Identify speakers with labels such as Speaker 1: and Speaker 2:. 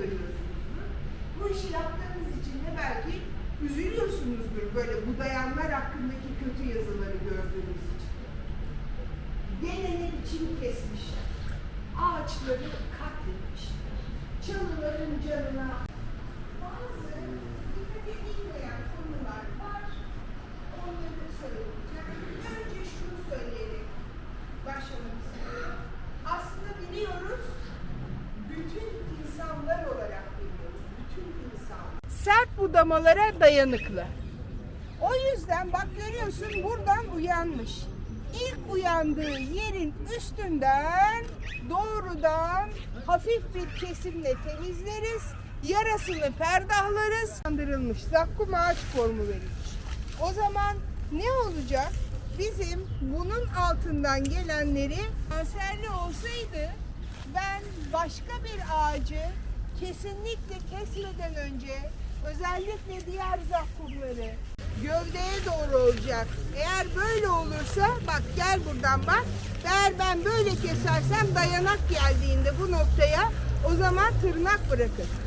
Speaker 1: görüyorsunuzdur. Bu işi yaptığınız için de belki üzülüyorsunuzdur böyle bu dayanlar hakkındaki kötü yazıları gördüğünüz için. Gelenin içini kesmişler. Ağaçları katletmişler. Çalıların canına Sert budamalara dayanıklı. O yüzden bak görüyorsun buradan uyanmış. İlk uyandığı yerin üstünden doğrudan hafif bir kesimle temizleriz. Yarasını perdahlarız. Kandırılmış. Zakkum ağaç formu verilmiş. O zaman ne olacak? Bizim bunun altından gelenleri kanserli olsaydı ben başka bir ağacı kesinlikle kesmeden önce özellikle diğer zakkumları gövdeye doğru olacak. Eğer böyle olursa bak gel buradan bak. Eğer ben böyle kesersem dayanak geldiğinde bu noktaya o zaman tırnak bırakın.